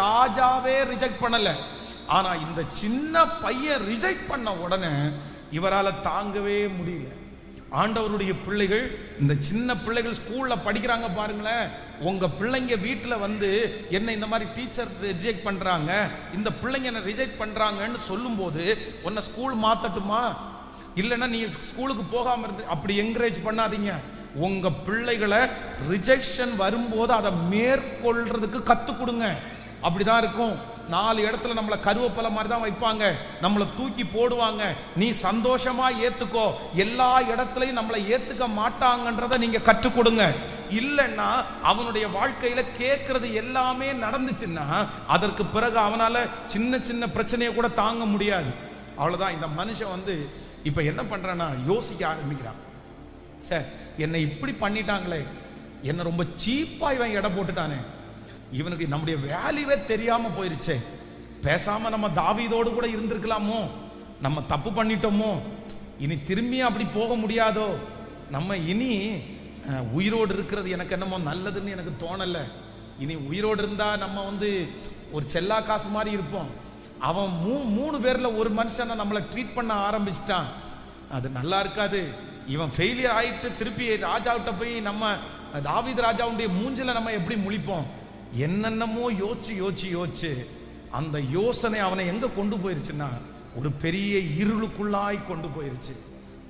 ராஜாவே ரிஜெக்ட் பண்ணல. ஆனா இந்த சின்ன பையன் ரிஜெக்ட் பண்ண உடனே இவரால் தாங்கவே முடியல. ஆண்டவருடைய பிள்ளைகள் இந்த சின்ன பிள்ளைகள் ஸ்கூல்ல படிக்கிறாங்க பாருங்களேன். உங்க பிள்ளைங்க வீட்டில் வந்து என்ன இந்த மாதிரி டீச்சர் ரிஜெக்ட் பண்றாங்க. இந்த பிள்ளைங்க என்ன ரிஜெக்ட் பண்றாங்கன்னு சொல்லும்போது உன்னை ஸ்கூல் மாத்தட்டுமா? இல்லைன்னா நீ ஸ்கூலுக்கு போகாம இருந்து அப்படி என்கரேஜ் பண்ணாதீங்க. உங்க பிள்ளைகளை ரிஜெக்ஷன் வரும்போது அதை மேற்கொள்றதுக்கு கத்துக் கொடுங்க. அப்படிதான் இருக்கும். நாலு இடத்துல நம்மளை கருவேப்பிலை மாதிரி தான் வைப்பாங்க. நம்மளை தூக்கி போடுவாங்க. நீ சந்தோஷமா ஏத்துக்கோ. எல்லா இடத்துலையும் நம்மளை ஏத்துக்க மாட்டாங்கன்றத நீங்க கற்றுக் கொடுங்க. இல்லைன்னா அவனுடைய வாழ்க்கையில கேட்கறது எல்லாமே நடந்துச்சுன்னா அதற்கு பிறகு அவனால சின்ன சின்ன பிரச்சனையை கூட தாங்க முடியாது. அவ்வளவுதான். இந்த மனுஷன் வந்து இப்ப என்ன பண்றான்னா யோசிக்க ஆரம்பிக்கிறான். சார் என்னை இப்படி பண்ணிட்டாங்களே. என்ன ரொம்ப சீப்பா இவன் எடை போட்டுட்டானே. இவனுக்கு நம்முடைய வேல்யூவே தெரியாம போயிருச்சே. பேசாம நம்ம தாவீதோடு கூட இருந்திருக்கலாமோ? நம்ம தப்பு பண்ணிட்டோமோ? இனி திரும்பி அப்படி போக முடியாதோ? நம்ம இனி உயிரோடு இருக்கிறது எனக்கு என்னமோ நல்லதுன்னு எனக்கு தோணலை. இனி உயிரோடு இருந்தா நம்ம வந்து ஒரு செல்லா காசு மாதிரி இருப்போம். அவன் மூ மூணு பேரில் ஒரு மனுஷனை நம்மளை ட்ரீட் பண்ண ஆரம்பிச்சிட்டான். அது நல்லா இருக்காது. இவன் ஃபெயிலியர் ஆயிட்டு திருப்பி ராஜாவிட்ட போய் நம்ம தாவித் ராஜாவுடைய மூஞ்சில நம்ம எப்படி முழிப்போம்? என்னென்னமோ யோசிச்சு யோசிச்சு யோசிச்சு அந்த யோசனை அவனை எங்க கொண்டு போயிருச்சுன்னா ஒரு பெரிய இருளுக்குள்ளாய் கொண்டு போயிருச்சு.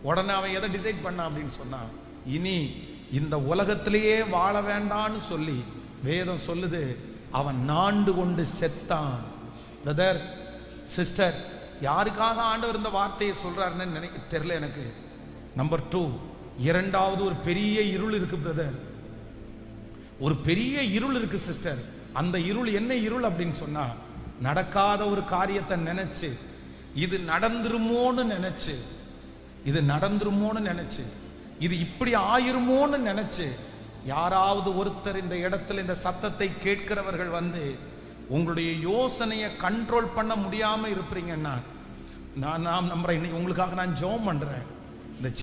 உடனே அவன் எதை டிசைட் பண்ணான் அப்படின்னு சொன்னான் இனி இந்த உலகத்திலேயே வாழ வேண்டான்னு சொல்லி வேதம் சொல்லுது அவன் நாண்டு கொண்டு செத்தான். பிரதர் சிஸ்டர் யாருக்காக ஆண்டவர் இந்த வார்த்தையை சொல்றாருன்னு நினைக்க தெரியல எனக்கு. நம்பர் டூ இரண்டாவது ஒரு பெரிய இருள் இருக்கு பிரதர் ஒரு பெரிய இருள் இருக்கு சிஸ்டர் அந்த இருள் என்ன இருள் அப்படின்னு சொன்னா நடக்காத ஒரு காரியத்தை நினைச்சு இது நடந்துருமோன்னு நினைச்சு இது நடந்துருமோன்னு நினைச்சு இது இப்படி ஆயிருமோன்னு நினைச்சு யாராவது ஒருத்தர் இந்த இடத்துல இந்த சத்தத்தை கேட்கிறவர்கள் வந்து உங்களுடைய யோசனையை கண்ட்ரோல் பண்ண முடியாம இருப்பீங்கன்னா நான் நான் நம்புறேன் இன்னைக்கு உங்களுக்காக நான் ஜோம் பண்றேன்.